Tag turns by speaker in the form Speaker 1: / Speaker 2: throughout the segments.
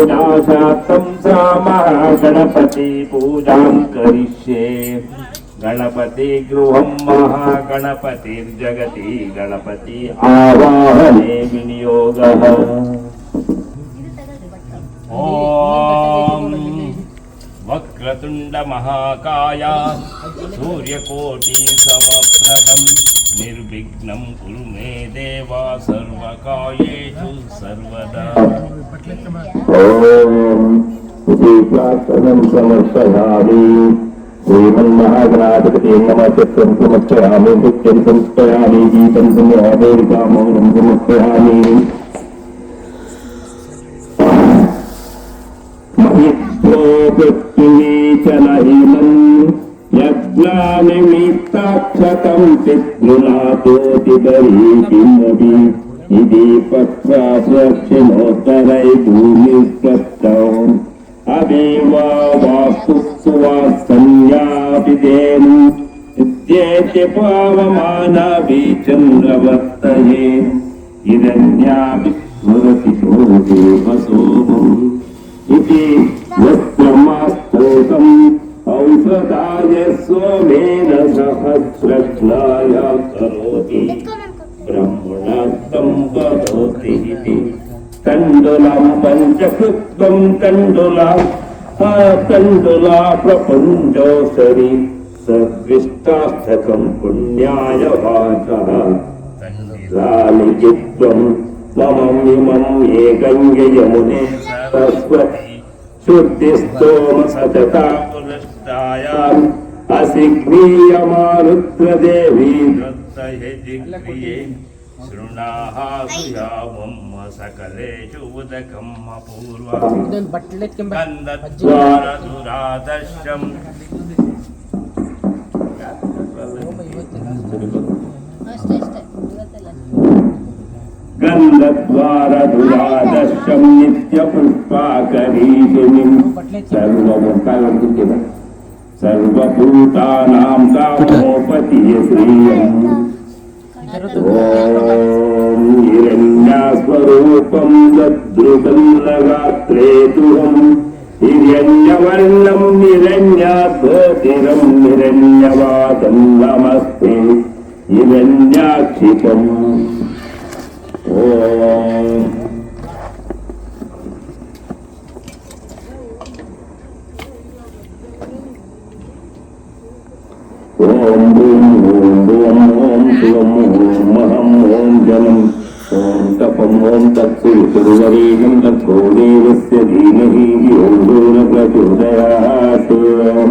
Speaker 1: विनाशार्थं सामः गणपति पूजां करिष्ये। गणपति गृहं महागणपतिर्जगति गणपति आवाहने विनियोगः। ॐ वक्रतुण्डमहाकाय सूर्यकोटिसमप्रभं निर्विघ्नं कुरु मे देवा सर्वकार्येषु सर्वदा।
Speaker 2: समर्पयामि श्रीमन्महागणाधिपतिं नमः चित्रं समर्पयामि नृत्यं संस्थयामि गीतं समयामि मौनं किमपि ఇది పత్రాక్షిణోత్తరై భూమి ప్రత్యం అదేవా వాస్తు సువాసంయాపిదేను విద్యేతి పావమానా చంద్రవర్తయే. హిరణ్యాపి స్మరతి దేవసోమం ఇది వస్త్రమాస్తోకం ఔషధాయ సోమేన సహస్రజ్ఞాయ కరోతి బ్రహ్మణార్థం భవతి తండులాం పంచకృత్వం తండులా తండులా
Speaker 1: ప్రపంచోసరి
Speaker 2: సద్విష్టాస్థకం
Speaker 1: పుణ్యాయ వాచ లాలిజిత్వం మమ మిమం ఏ గంగయమునే
Speaker 3: తస్వ శుద్ధిస్తోమ సతతా
Speaker 1: పునష్టాయాం
Speaker 4: అసిగ్రీయమారుద్రదేవీ सह्यजिह्रियैः శృణాహ
Speaker 2: సుయామమ్మ సకలేషు ఉదకమ్మ పూర్వ. గంధద్వార దురాదర్శం. గంధద్వార దురాదర్శం నిత్య సర్వభూతానాం కామోపతి శ్రీయం. സ്വരൂപം ദദ്രുതല്ലഗാത്രേതുഹം നിരഞ്ഞവർണം നിരഞ്ഞാധോതിരം നിരഞ്ഞവാദം നമസ്തേ നിരഞ്ഞാക്ഷിതം ഓ శివం ఓం మహం ఓం జనం ఓం తపం ఓం తత్సు సురవరీగం తత్కో దేవస్య ధీమహి యోగో న ప్రచోదయాత్ ఓం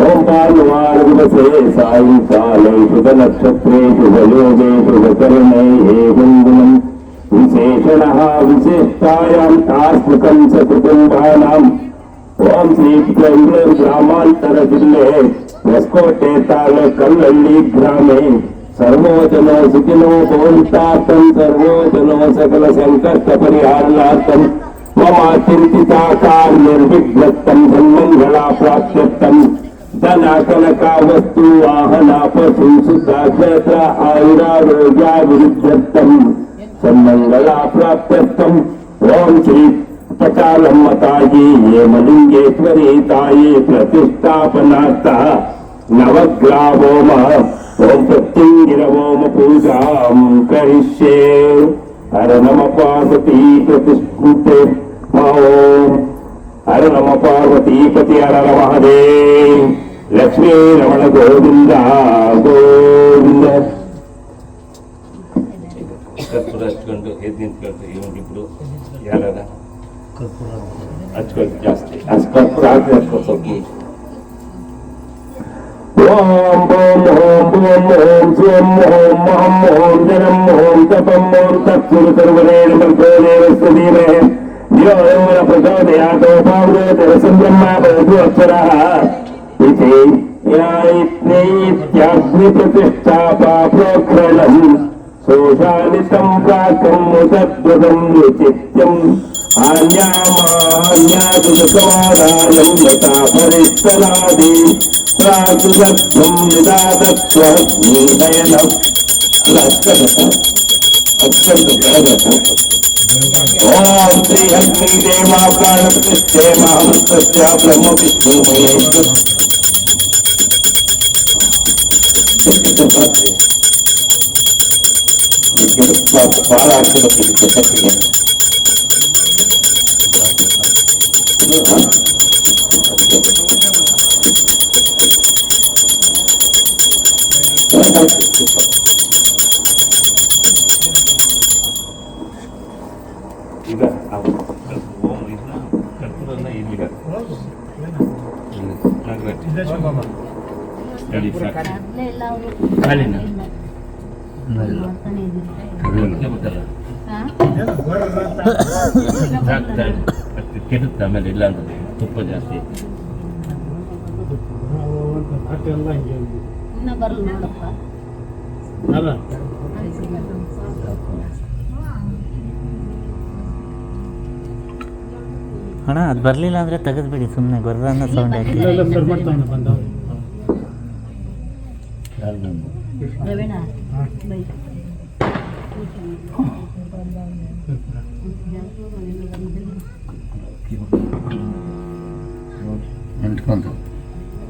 Speaker 2: ओम पार्वाणदिवसे सायंकाले शुभनक्षत्रे शुभयोगे शुभकरणे गुणगुणम् विशेषणः विशेषतायां तास्मकं च कुटुम्बानाम् ओम श्री बेंगळूर ग्रामांतर जिल्हे ಹೊಸಕೋಟೆ ತಾಲೂಕ್ ಕಲ್ಲಳ್ಳಿ ಗ್ರಾಮೆ ಸರ್ವೋಜನೋ ಸುಖಿನೋ ಭವಂತಾರ್ಥಂ ಸರ್ವೋಜನೋ ಸಕಲ ಸಂಕಷ್ಟ ಪರಿಹಾರಾರ್ಥಂ मम चिन्तिताकार निर्विघ्नत्तं सन्मङ्गला प्राप्त्यर्थं धनाकनका वस्तु वाहना पशु सुखाक्षेत्र आयुरारोग्याभिवृद्ध्यर्थं सन्मङ्गला प्राप्त्यर्थम् ॐ श्री पटालम्मताये ये मलिङ्गेश्वरी ताये प्रतिष्ठापनार्थः नवग्रावोम ॐ प्रत्यङ्गिरवोम पूजां करिष्ये हर नम पार्वती प्रतिष्ठुते ओम हर नम पार्वती पति हर नम महादेव లక్ష్మీ రమణ గోవింద
Speaker 1: గోవింద. కర్పూర హచ్చుకుంటూ ఏది నింపుకుంటూ ఏమిటి ఇప్పుడు? ఎలా హచ్చుకుంటూ
Speaker 2: జాస్తి. కర్పూర ఆకు సొప్పు
Speaker 5: ఓం ఓం ఓం ఓం ఓం స్వం ఓం మహం బ్రహ్మ ప్రభు అక్షరः. इति न्यायित्याग्निप्रतिष्ठापा प्रोक्षणम् शोषालितं प्राकम् उदद्वदम् निचित्यम् आन्यामान्यासुसमाधानम् यथा अत्यंत भयानक है ओम श्री अग्नि देवा प्राणप्रत्येमा
Speaker 2: सत्या ब्रह्म विष्णु महेश्वर बारह अक्षरों की शक्ति है Thank
Speaker 4: you. ಎಲ್ಲ
Speaker 2: ಆಮೇಲೆ ಇಲ್ಲ ಅಂತ ತುಪ್ಪ ಜಾಸ್ತಿ.
Speaker 4: ಇನ್ನ ನೋಡಪ್ಪ.
Speaker 1: ಅಣ್ಣ ಅದು ಬರಲಿಲ್ಲ ಅಂದರೆ ತೆಗೆದ್ಬಿಡಿ ಸುಮ್ಮನೆ ಗೊರ್ರ ಸೌಂಡ್ ಹಾಕಿ.
Speaker 4: ಇಲ್ಲ
Speaker 1: ಇಲ್ಲ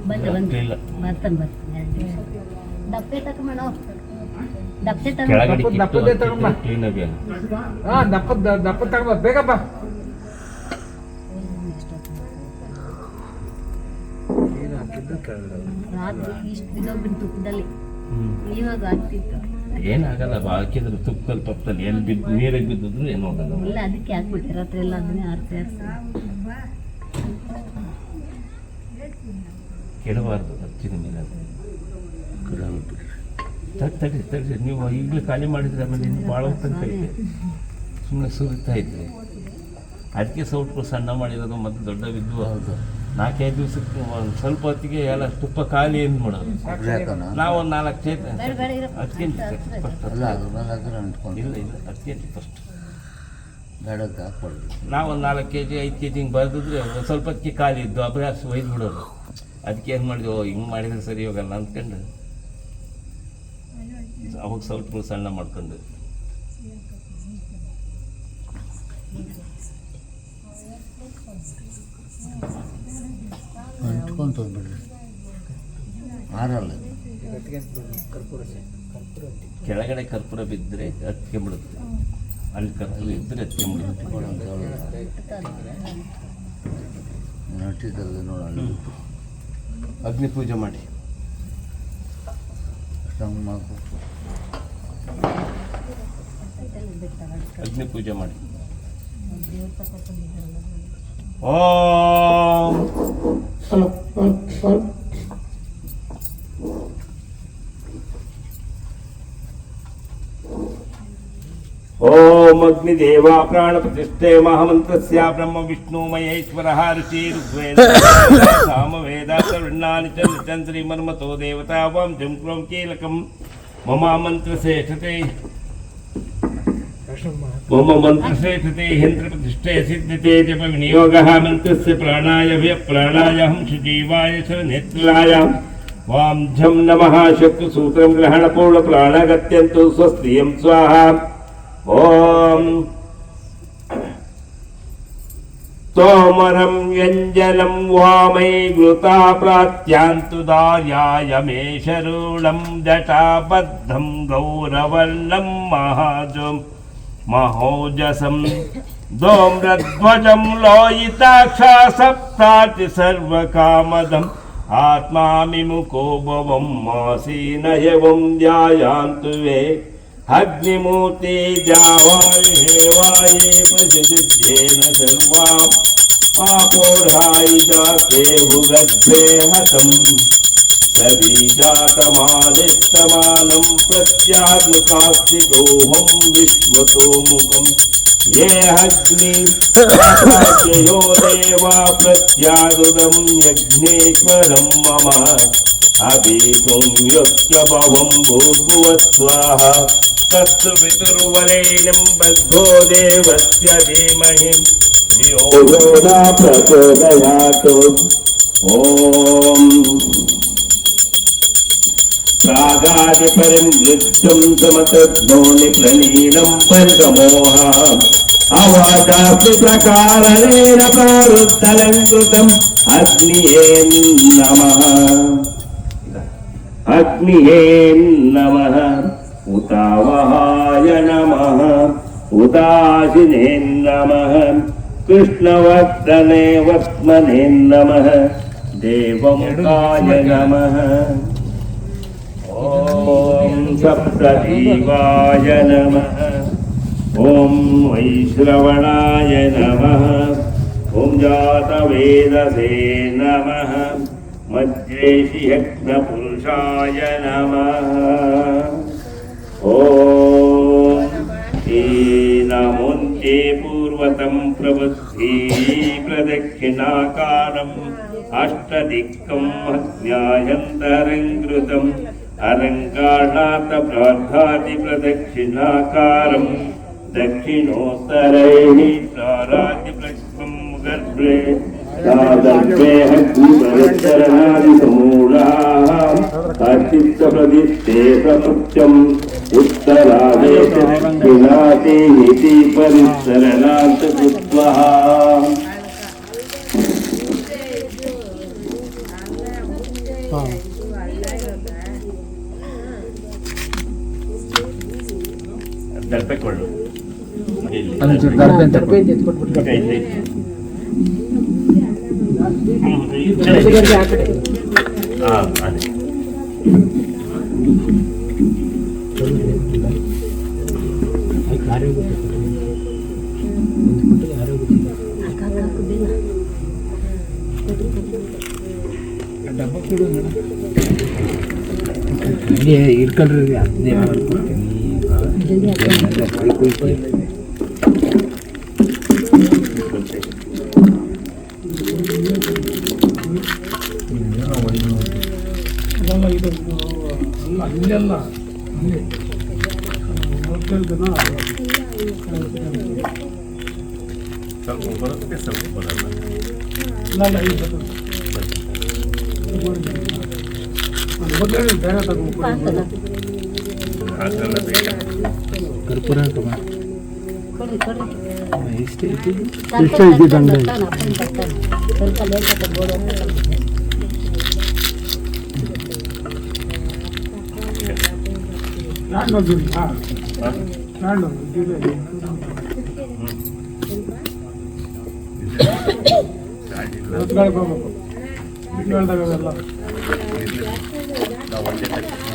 Speaker 4: ಬಂದೆ
Speaker 2: ಇಲ್ಲ.
Speaker 4: ಬರ್ತಾನೆ ಬರ್ತಾನೆ. ದಪ್ಪೆ ಡಪ್ಪೆ
Speaker 2: ಕೆಳಗಡೆ
Speaker 4: ತಗೊಂಡು
Speaker 6: ದಪ್ಪದೆ ತಗೊಂಬಾ.
Speaker 2: ಕ್ಲೀನ್ ಆಗಿ
Speaker 6: ಹಾ ದಪ್ಪದ ದಪ್ಪ ತಗೊಂಬ ಬೇಗಪ್ಪ
Speaker 4: ರಾತ್ರಿ ಇಷ್ಟು ಬಿದ್ದೋಗ್ಬಿಟ್ಟು ತುಪ್ಪದಲ್ಲಿ ಇವಾಗ ಆಗ್ತಿತ್ತು.
Speaker 2: ಏನಾಗಲ್ಲ ಹಾಕಿದ್ರೆ ತುಪ್ಪದಲ್ಲಿ ತಪ್ಪದಲ್ಲಿ ಎಲ್ಲಿ ಬಿದ್ದು ನೀರಿಗೆ ಬಿದ್ದಿದ್ರು ಏನು ಆಗಲ್ಲ.
Speaker 4: ಇಲ್ಲ ಅದಕ್ಕೆ ಹಾಕ್ಬಿಟ್ಟೆ ರಾತ್ರಿ ಎಲ್ಲ ಅದನ್ನೇ ಆರಿಸಿ ಆರಿಸಿ
Speaker 2: ಕೆಡಬಾರ್ದು ಹಚ್ಚಿದ ಮೇಲೆ ತಡಿ ತಡಿ ತಡಿ ನೀವು ಈಗಲೂ ಖಾಲಿ ಮಾಡಿದ್ರೆ ಆಮೇಲೆ ಇನ್ನು ಭಾಳ ಹೊತ್ತು ಐತೆ. ಸುಮ್ಮನೆ ಸುರಿತಾ ಇದ್ರಿ. ಅದಕ್ಕೆ ಸೌಟ್ಗಳು ಸಣ್ಣ ಮಾಡಿರೋದು ಮತ್ತು ದೊಡ್ಡ ಬಿದ್ದು ನಾಲ್ಕೈದು ದಿವಸಕ್ಕೆ ಒಂದು ಸ್ವಲ್ಪ ಹೊತ್ತಿಗೆ ಎಲ್ಲ ತುಪ್ಪ ಖಾಲಿ ಏನು ಮಾಡೋದು. ನಾವು ಒಂದು ನಾಲ್ಕು ಚೇತ
Speaker 4: ಇರಪ್ಪ
Speaker 2: ಫಸ್ಟ್ ಇಲ್ಲ ಇಲ್ಲ ಫಸ್ಟ್ ನಾವು ಒಂದು ನಾಲ್ಕು ಕೆ ಜಿ ಐದು ಕೆ ಜಿ ಹಿಂಗೆ ಬರೆದಿದ್ರೆ ಒಂದು ಸ್ವಲ್ಪ ಹೊತ್ತಿಗೆ ಖಾಲಿ ಇದ್ದು ಅಭ್ಯಾಸ ಒಯ್ದು ಬಿಡೋದು. ಅದಕ್ಕೆ ಏನು ಮಾಡಿದ್ವಿ ಓ ಹಿಂಗೆ ಮಾಡಿದ್ರೆ ಸರಿ ಹೋಗಲ್ಲ ಅಂದ್ಕೊಂಡು ಅವಾಗ ಸ್ವಲ್ಪ ಸಣ್ಣ ಮಾಡ್ಕೊಂಡು
Speaker 1: ಕಟ್ಕೊಂತ ತೊಗೊಂಡ್ಬಿಡ್ರಿ ಆರಲ್ಲ
Speaker 2: ಕೆಳಗಡೆ ಕರ್ಪೂರ ಬಿದ್ದರೆ ಹತ್ತಿಗೆ ಬಿಡುತ್ತೆ ಅಲ್ಲಿ ಕರ್ಪೂರ ಇದ್ದರೆ ಹತ್ತಿಗೆ ಬಿಡುತ್ತೆ
Speaker 1: ನಟಿದಲ್ಲಿ ನೋಡೋಣ.
Speaker 2: ಅಗ್ನಿ ಪೂಜೆ ಮಾಡಿ. ಅಗ್ನಿ ಪೂಜೆ ಮಾಡಿ. ಓ. ओम अग्निदेवा प्राणप्रतिष्ठे महामंत्र ब्रह्म विष्णु महेश्वरः ऋषिर्वेद सामवेदा सर्वण्णानि श्रीमर्मतो देवता वां जं कीलकं मम मन्त्रश्रेष्ठते कृते यन्त्रप्रतिष्ठे सिद्ध्यते जप विनियोगः मन्त्रस्य प्राणाय व्यप्राणाय हं सुजीवाय च नेत्राय वां झं नमः शक्तिसूत्रं ग्रहणपूर्णप्राणगत्यन्तु स्वस्तियं स्वाहा ॐ तोमरं व्यञ्जनं वामै घृता प्रात्यान्तु दार्याय मे शरूणं जटाबद्धं गौरवर्णं महाजम् महोजसं सप्ताति सर्व कामदम आत्मा मुको भवं मासीन एवं ध्यायान्तु वे। अग्निमूर्ति द्यावायेवायेवजिदुद्धेन सर्वां पापोढायि जाते हतं हतम् सरीजातमानिष्टमानं प्रत्यात्मकास्तिकोऽहं विश्वतोमुखम् ये अग्नियो देवा प्रत्यादुदं यज्ञेश्वरं मम। अभीतुं यज्ञभवं भूर्भुवस्वाहा तत्तु पितुर्वरेण्यं बद्धो देवस्य धीमहि। धियो ॐ प्रागादिपरिं वृद्धं समतद्नो निप्रलीनं परिसमोह अवाचास्ति प्रकारेण प्रारुद्धलङ्कृतम् अग्निये नमः अग्निये नमः उतावहाय नमः उदासिने नमः कृष्णवर्धने वत्मने नमः देवमुखाय नमः ॐ सप्तदीवाय नमः ॐ वैश्रवणाय नमः ॐ जातवेदसे नमः मज्जेषि यज्ञपुरुषाय नमः ॐ नमुञ्चे पूर्वतं प्रवृत्ति प्रदक्षिणाकारम् अष्टदिक्कम् अज्ञायन्तरङ्कृतम् अलङ्काणातप्रार्थादिप्रदक्षिणाकारम् दक्षिणोत्तरैः प्रारादिप्रतिष्ठम् गर्भे सादर्भेऽग्निपरिचरणादिसमूढाः अर्चित्तप्रदिष्टे प्रकृत्यम् उत्तरादेशदक्षिणाते इति परिचरणात् ದರ್ಪೆಕೊಳ್ಳು
Speaker 7: ಅಲ್ಲಿ ಚೂರು ದರ್ಬೆ ಅಂತ ಕೊಡು.
Speaker 2: ಹಾಂ ಅದೇ
Speaker 7: ಡಬ್ಬ ಕೊಡು ಮೇಡಮ್ ಹಂಗೆ ಇಟ್ಕೊಳ್ರಿ ಅದೇ ಮಾಡ್ಕೊಡ್ತೀನಿ ಕುಯ್ ಕುಯ್ ಅಲ್ಲೆಲ್ಲ
Speaker 2: ಸ್ವಲ್ಪ ಬರುತ್ತೆ ಸ್ವಲ್ಪ ಬರಲ್ಲ ಅದೆಲ್ಲ ಬೇಡ
Speaker 7: ಕರ್ಪೂರ ಹಾಕಮ್ಮ
Speaker 4: ಕೊಡ್ರಿ ಕೊಡ್ರಿ
Speaker 7: ಎಷ್ಟು ಐತಿ
Speaker 4: ಸ್ವಲ್ಪ ಬರ್ತಾನೆ, ಅಪ್ಪನ ಬರ್ತಾನೆ. ಸ್ವಲ್ಪ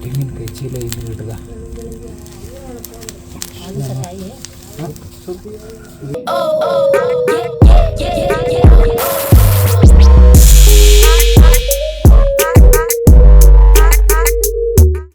Speaker 7: ತೆಂಗಿನಕಾಯಿ ಚೀಲ ಇದ್ದು ಬಿಟ್ಟದ
Speaker 4: ಅದು ಸರಿ ಆಗಿ.
Speaker 8: Oh, oh, yeah.